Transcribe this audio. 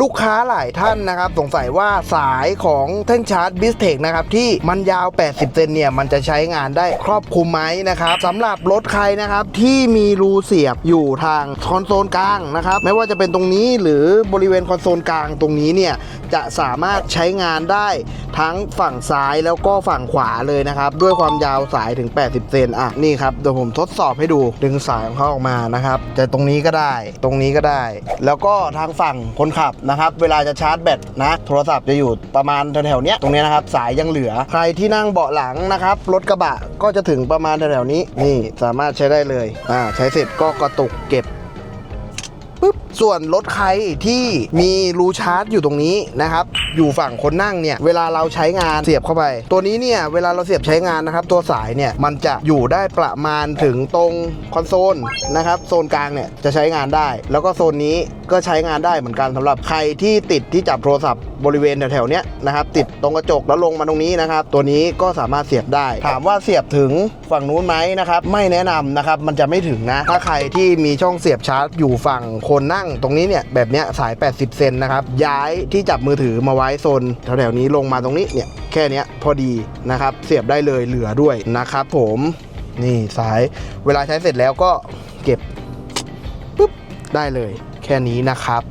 ลูกค้าหลายท่านนะครับ สงสัยว่าสายของแท่งชาร์จบิสเทคนะครับ ที่มันยาว 80 เซนเนี่ย มันจะใช้งานได้ครอบคลุมไหมนะครับสำหรับรถใครนะครับ ที่มีรูเสียบอยู่ทางคอนโซลกลางนะครับ ไม่ว่าจะเป็นตรงนี้หรือบริเวณคอนโซลกลางตรงนี้เนี่ย จะสามารถใช้งานได้ทั้งฝั่งซ้ายแล้วก็ฝั่งขวาเลยนะครับ ด้วยความยาวสายถึง 80 เซนอะนี่ครับเดี๋ยวผมทดสอบให้ดูดึงสายของเขาออกมานะครับจะตรงนี้ก็ได้ ตรงนี้ก็ได้ แล้วก็ทางฝั่งคนขับนะครับ เวลาจะชาร์จแบตนะ โทรศัพท์จะอยู่ประมาณแถวๆนี้ตรงนี้นะครับ สายยังเหลือ ใครที่นั่งเบาะหลังนะครับ รถกระบะก็จะถึงประมาณแถวๆนี้ นี่สามารถใช้ได้เลย อ่า ใช้เสร็จก็กระตุกเก็บ ส่วนรถใครที่มีรูชาร์จอยู่ตรงนี้นะครับ อยู่ฝั่งคนนั่งเนี่ย เวลาเราใช้งานเสียบเข้าไป ตัวนี้เนี่ย เวลาเราเสียบใช้งานนะครับ ตัวสายเนี่ย มันจะอยู่ได้ประมาณถึงตรงคอนโซลนะครับ โซนกลางเนี่ย จะใช้งานได้ แล้วก็โซนนี้ก็ใช้งานได้เหมือนกันสำหรับใครที่ติดที่จับโทรศัพท์บริเวณแถวๆเนี้ยนะครับติดตรงกระจกแล้วลงมาตรงนี้นะครับ ตัวนี้ก็สามารถเสียบได้ ถามว่าเสียบถึงฝั่งนู้นไหมนะครับ ไม่แนะนำนะครับ มันจะไม่ถึงนะ ถ้าใครที่มีช่องเสียบชาร์จอยู่ฝั่งคนนั่งตรงนี้เนี่ยแบบเนี้ยสาย 80 เซนนะครับ ย้ายที่จับมือถือมาไว้โซนแถวๆนี้ลงมาตรงนี้เนี่ยแค่เนี้ยพอดีนะครับ เสียบได้เลยเหลือด้วยนะครับผมนี่สายเวลาใช้เสร็จแล้วก็เก็บปุ๊บได้เลยแค่นี้นะครับ